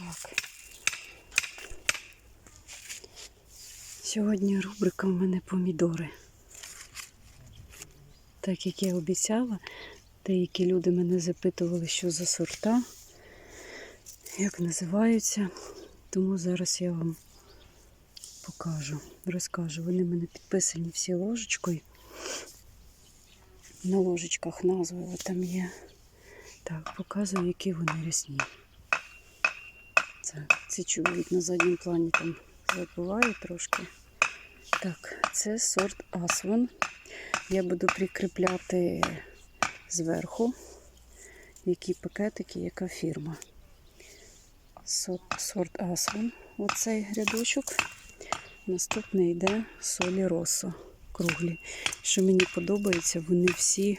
Так. Сьогодні рубрика в мене помідори. Так як я обіцяла, деякі люди мене запитували, що за сорта, як називаються. Тому зараз я вам покажу, розкажу. Вони мене підписані всі ложечкою. На ложечках назви там є. Так, показую, які вони рясні. Це, це чоловік на задньому плані там забуває трошки. Так, це сорт Асван. Я буду прикріпляти зверху, які пакетики, яка фірма. Сорт, сорт Асван. Оцей рядочок. Наступний йде солі Росо круглі. Що мені подобається, вони всі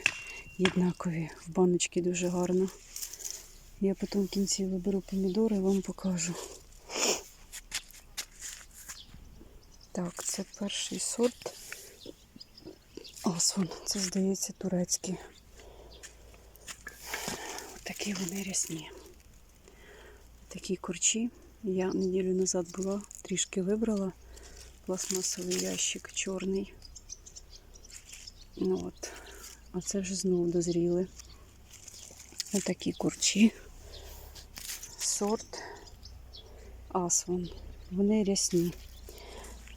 єднакові. В баночці дуже гарно. Я потім в кінці виберу помідори і вам покажу. Так, це перший сорт. Асван. Це, здається, турецький. Такі вони рясні. Такі корчі. Я неділю назад була, трішки вибрала пластмасовий ящик чорний. Ну от. А це вже знову дозріли. Отакі курчі. Сорт Асван. Вони рясні.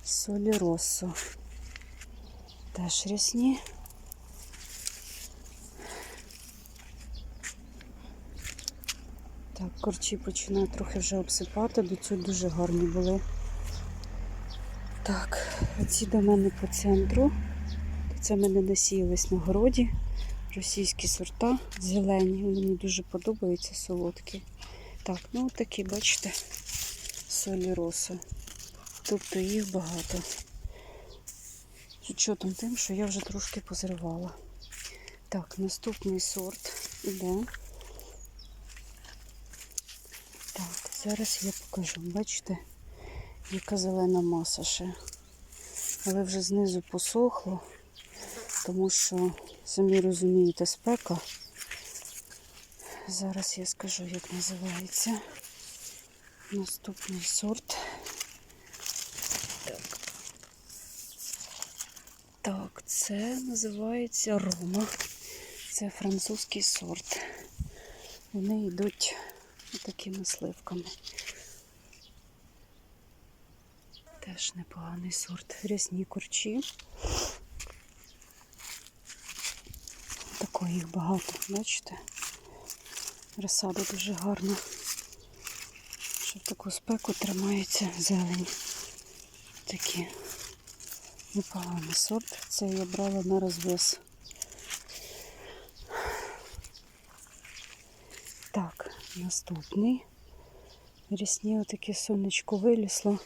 Солі Россо. Теж рясні. Так, корчі починають трохи вже обсипати, до цього дуже гарні були. Так, оці до мене по центру. Це мене насіялись на городі. Російські сорта зелені. Мені дуже подобаються солодкі. Так, ну такі, бачите, солі роса. Тобто їх багато. З учетом тим, що я вже трошки позривала. Так, наступний сорт іде. Так, зараз я покажу. Бачите, яка зелена маса ще. Але вже знизу посохло, тому що, самі розумієте, спека. Зараз я скажу, як називається. Наступний сорт. Так, так це називається Рома. Це французький сорт. Вони йдуть такими сливками. Теж непоганий сорт. Рясні корчі. Такої їх багато, бачите? Розсада дуже гарна. Що в таку спеку тримається зелень. Такі непоганий сорт. Це я брала на розвес. Так, наступний. Рісні отаке сонечко вилізло.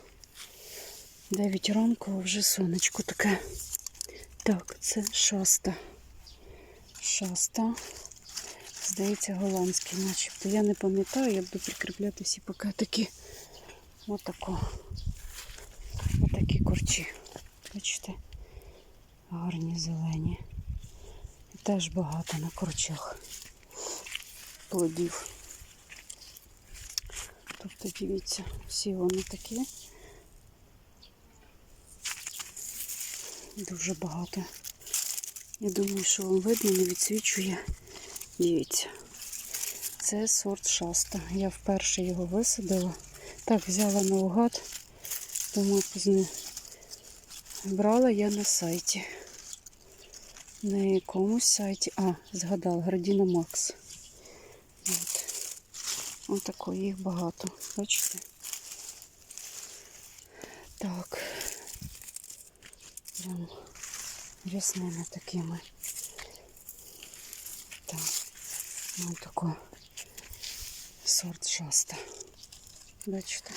9 ранку, вже сонечко таке. Так, це шаста. Шаста. Здається, голландський начебто. Я не пам'ятаю, я буду прикріпляти всі пакетики. Отако. Отакі корчі. Бачите? Гарні зелені. І теж багато на корчах плодів. Тобто, дивіться, всі вони такі. Дуже багато. Я думаю, що вам видно, не відсвічує. Дивіться. Це сорт шаста. Я вперше його висадила. Так, взяла наугад. Думаю, пізно брала я на сайті. На якомусь сайті. А, згадала, Градіна Макс. От. Ось такої їх багато. Бачите? Так. Прям рясними такими. Так. Ось такий сорт шаста. Бачите?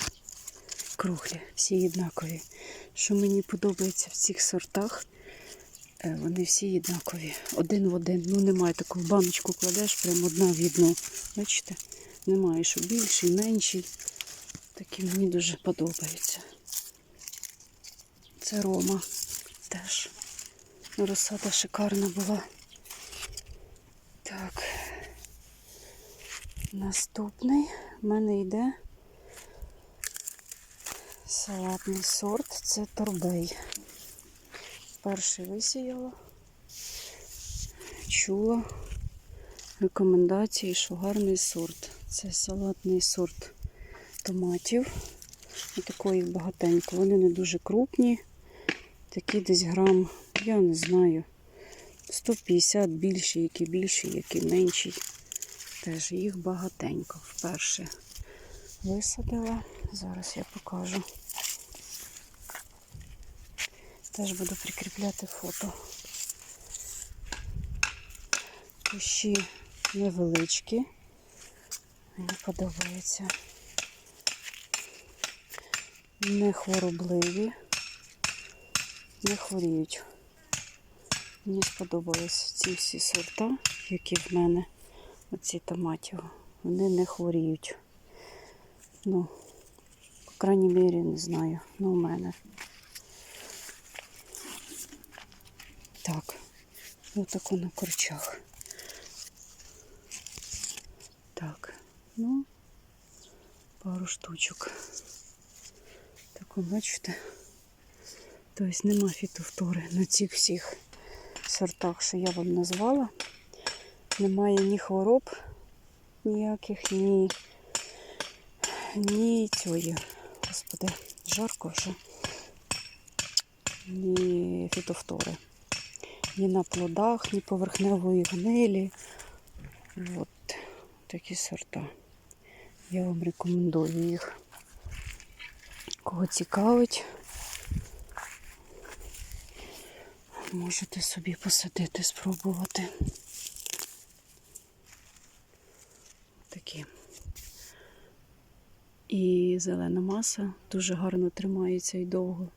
Круглі, всі однакові. Що мені подобається в цих сортах, е, вони всі однакові. Один в один. Ну, немає таку баночку кладеш, прям одна в одну. Бачите? Немає, що більший, менший. Такі мені дуже подобаються. Це Рома теж. Розсада шикарна була. Так. Наступний в мене йде Салатний сорт це торбей. Перший висіяла. Чула рекомендації, що гарний сорт. Це салатний сорт томатів. І такої багатенько. Вони не дуже крупні. Такі десь грам, я не знаю, 150 більші, які більші, які менші. Теж їх багатенько вперше висадила. Зараз я покажу. Теж буду прикріпляти фото. Кущі невеличкі. Мені подобається. Не хворобливі, не хворіють. Мені сподобались ці всі сорта, які в мене, оці томатів. Вони не хворіють. Ну, по крайній мірі, не знаю. Ну, у мене. Так, отако на корчах. Так, ну, пару штучок. Так, бачите? Тобто нема фітофтори на цих всіх сортах, що я вам назвала. Немає ні хвороб ніяких, ні, ні цієї, господи, жарко вже, ні фітофтори. Ні на плодах, ні поверхневої гнилі. От такі сорта. Я вам рекомендую їх. Кого цікавить, можете собі посадити, спробувати. Такі. І зелена маса дуже гарно тримається і довго,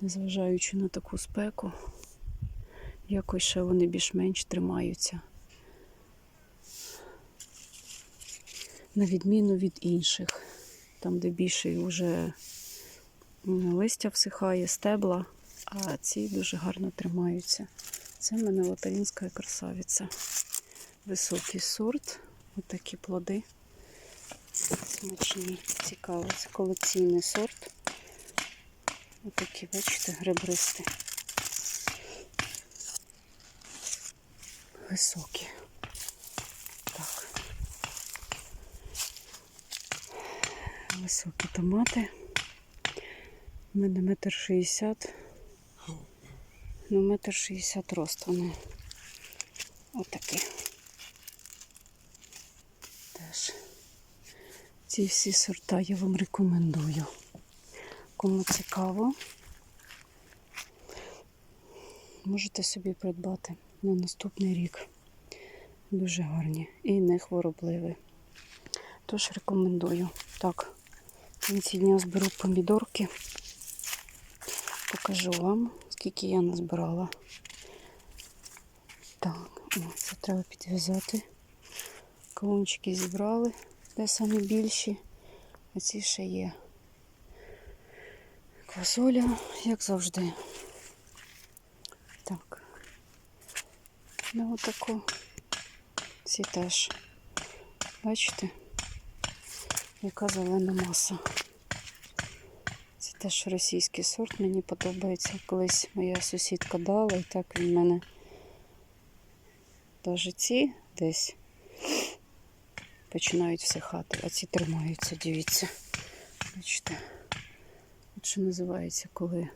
незважаючи на таку спеку. Якось ще вони більш-менш тримаються. На відміну від інших, там, де більше вже листя всихає, стебла, а ці дуже гарно тримаються. Це в мене лотарінська красавиця. Високий сорт, отакі плоди. Смачні, цікаво. Це колекційний сорт. Отакі, бачите, гребристі. Високі. Так. Високі томати. У мене метр шістдесят. Ну, метр шістдесят рост вони. Отакі. Ці всі сорта я вам рекомендую. Кому цікаво, можете собі придбати на наступний рік. Дуже гарні і не хворобливі. Тож рекомендую. Так, в кінці дня зберу помідорки. Покажу вам, скільки я назбирала. Так, це треба підв'язати. Кавунчики зібрали, де самі більші, а ці ще є. Квасоля, як завжди. Так. Ну, отако. Ці теж. Бачите? Яка зелена маса. Це теж російський сорт, мені подобається. Колись моя сусідка дала, і так він в мене навіть ці десь починають всихати, а ці тримаються, дивіться. Бачите? Що називається, коли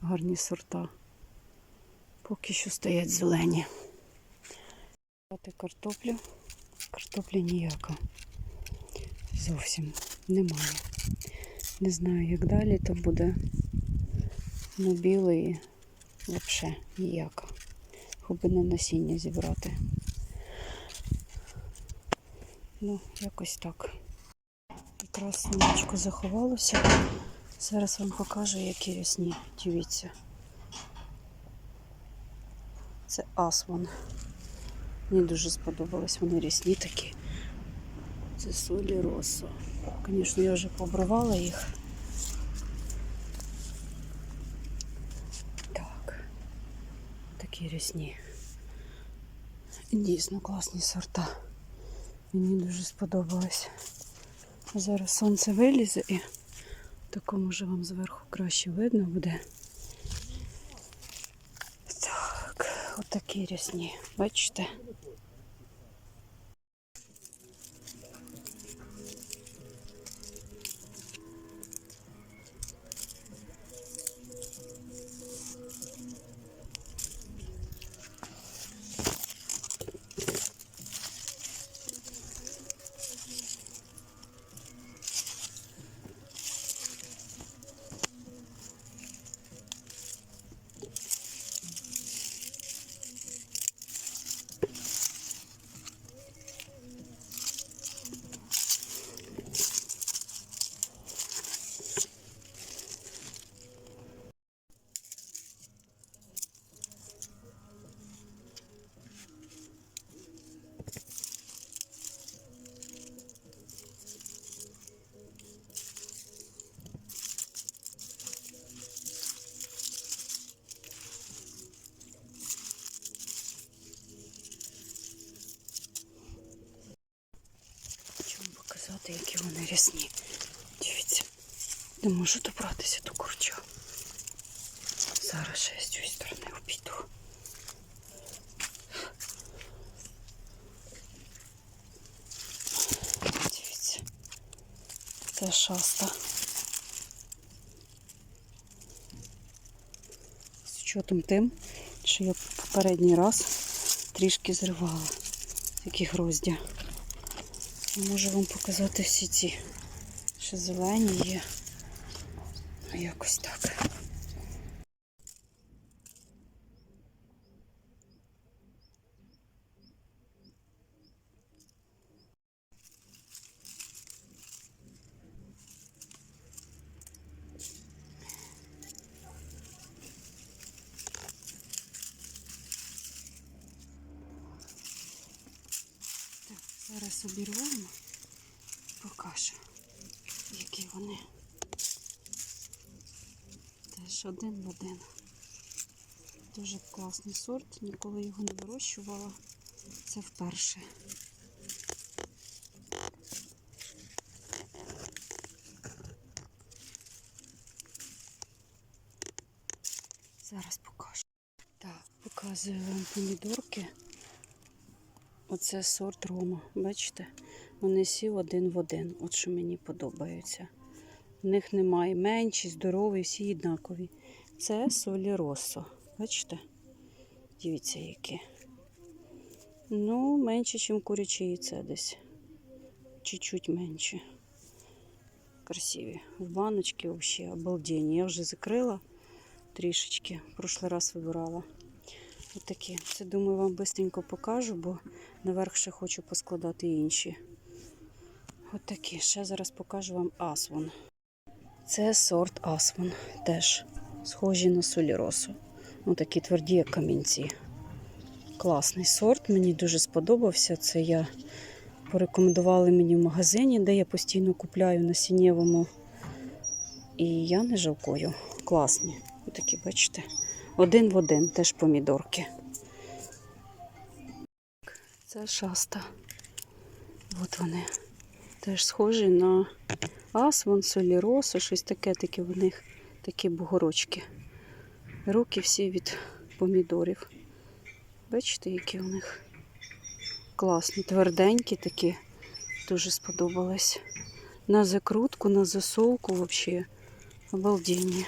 гарні сорта. Поки що стоять зелені. Картоплю. Картоплі ніяка. Зовсім немає. Не знаю, як далі то буде. Ну, білої взагалі ніяка. Хоч би на насіння зібрати. Ну, якось так. Якраз сонечко заховалося. Зараз вам покажу, які рясні. Дивіться. Це асван. Мені дуже сподобались вони рясні такі. Це солі росо. Звісно, я вже побривала їх. Так. Такі рясні. Дійсно класні сорта. Мені дуже сподобалось. Зараз сонце вилізе і такому вже вам зверху краще видно буде. Так, отакі рясні, бачите? Хочу вам показати, рясні. Дивіться, не можу добратися до курча. Зараз ще я з цієї сторони обійду. Дивіться, це шаста. З учетом тим, що я попередній раз трішки зривала такі гроздя. Можу вам показати всі ці, що зелені є. Ну, Якось так. Так, зараз обірвемо, покажу, які вони. Теж один в один. Дуже класний сорт, ніколи його не вирощувала. Це вперше. Зараз покажу. Так, показую вам помідорки. Оце сорт Рома. Бачите? Вони всі один в один. От що мені подобаються. В них немає менші, здорові, всі однакові. Це солі росо. Бачите? Дивіться, які. Ну, менше, ніж курячі яйця десь. Чуть-чуть менше. Красиві. В баночки взагалі обалденні. Я вже закрила трішечки. В прошлий раз вибирала. Отакі. Це думаю, вам швидко покажу, бо наверх ще хочу поскладати інші. Отакі. Ще зараз покажу вам асвон. Це сорт асвон. Теж схожі на соліросу. Ну, такі тверді, як камінці. Класний сорт, мені дуже сподобався. Це я порекомендували мені в магазині, де я постійно купляю на сінєвому. І я не жалкую. Класні. Отакі, бачите. Один в один, теж помідорки. Це шаста. От вони. Теж схожі на асвон, соліросу, щось таке, таке в них такі бугорочки. Руки всі від помідорів. Бачите, які у них класні, тверденькі такі. Дуже сподобалось. На закрутку, на засолку взагалі обалденні.